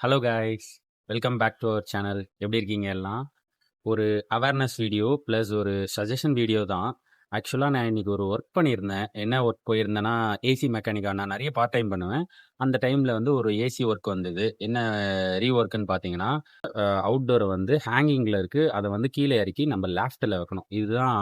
Hello guys welcome back to our channel எப்படி இருக்கீங்க எல்லாம்? ஒரு அவேர்னஸ் வீடியோ ப்ளஸ் ஒரு சஜஷன் வீடியோ தான். ஆக்சுவலாக நான் இன்னைக்கு ஒரு ஒர்க் பண்ணியிருந்தேன். என்ன ஒர்க் போயிருந்தேன்னா ஏசி மெக்கானிக்காக நான் நிறைய பார்ட் டைம் பண்ணுவேன். அந்த டைமில் வந்து ஒரு ஏசி ஒர்க் வந்தது. என்ன ரீ ஒர்க்குன்னு பார்த்தீங்கன்னா அவுட்டோர் வந்து ஹேங்கிங்கில் இருக்குது அதை வந்து கீழே இறக்கி நம்ம லேஃப்டில் வைக்கணும். இதுதான்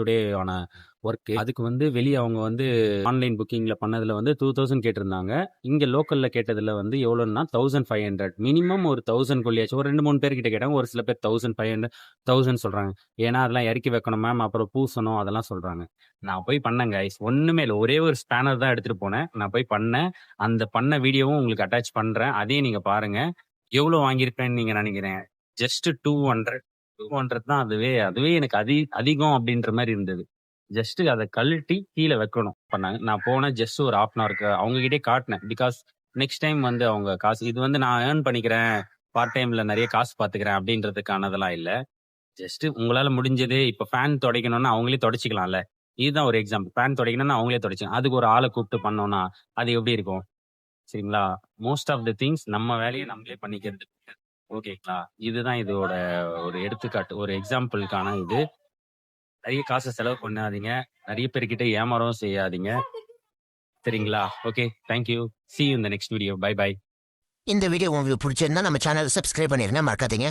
டுடே ஆன ஒர்க்கு அதுக்கு வந்து வெளியே அவங்க வந்து ஆன்லைன் புக்கிங்கில் பண்ணதில் வந்து டூ தௌசண்ட் கேட்டிருந்தாங்க. இங்கே லோக்கலில் கேட்டதில் வந்து எவ்வளோன்னா தௌசண்ட் ஃபைவ் ஹண்ட்ரட் மினிமம் ஒரு தௌசண்ட் கொள்ளியாச்சும் ஒரு ரெண்டு மூணு பேர்கிட்ட கேட்டாங்க. ஒரு சில பேர் தௌசண்ட் ஃபைவ் ஹண்ட்ரட் தௌசண்ட் சொல்கிறாங்க ஏன்னா அதெல்லாம் இறக்கி வைக்கணும் மேம் அப்புறம் பூசணும் அதெல்லாம் சொல்கிறாங்க நான் போய் பண்ணேன் கைஸ் ஒன்றுமே இல்லை. ஒரே ஒரு ஸ்பேனர் தான் எடுத்துகிட்டு போனேன். நான் போய் பண்ணேன். அந்த பண்ண வீடியோவும் உங்களுக்கு அட்டாச் பண்ணுறேன் அதையும் நீங்கள் பாருங்கள் எவ்வளோ வாங்கியிருப்பேன்னு நீங்கள் நினைக்கிறேன்? Just two hundred two hundred தான் அதுவே. அதுவே எனக்கு அதி அதிகம் அப்படின்ற மாதிரி இருந்தது. ஜஸ்ட் அதை கழட்டி கீழே வைக்கணும். பண்ணாங்க நான் போனேன் ஜஸ்ட் ஒரு ஆஃப் அன் அவருக்கு அவங்க கிட்டே காட்டினேன். பிகாஸ் நெக்ஸ்ட் டைம் வந்து அவங்க காசு இது வந்து நான் ஏர்ன் பண்ணிக்கிறேன். பார்ட் டைம்ல நிறைய காசு பாத்துக்கிறேன் அப்படின்றதுக்கானதெல்லாம் இல்லை. ஜஸ்ட் உங்களால முடிஞ்சது இப்போ ஃபேன் துடைக்கணும்னா அவங்களே தொடச்சிக்கலாம்ல. இதுதான் ஒரு எக்ஸாம்பிள் ஃபேன் துடைக்கணும்னா அவங்களே தொடச்சிக்கலாம் அதுக்கு ஒரு ஆளை கூப்பிட்டு பண்ணோம்னா அது எப்படி இருக்கும்? சரிங்களா? மோஸ்ட் ஆஃப் த திங்ஸ் நம்ம வேலையை நம்மளே பண்ணிக்கிறது. ஓகேங்களா இதுதான் இதோட ஒரு எடுத்துக்காட்டு. ஒரு எக்ஸாம்பிளுக்கான இது. நிறைய காசை செலவு பண்ணாதீங்க. நிறைய பேர்கிட்ட ஏமாறவும் செய்யாதீங்க. சரிங்களா? Okay thank you see you இந்த நெக்ஸ்ட் வீடியோ பை பை இந்த வீடியோ உங்களுக்கு பிடிச்சிருந்தா நம்ம சேனலை சப்ஸ்கிரைப் பண்ணிருங்க மறக்காதீங்க.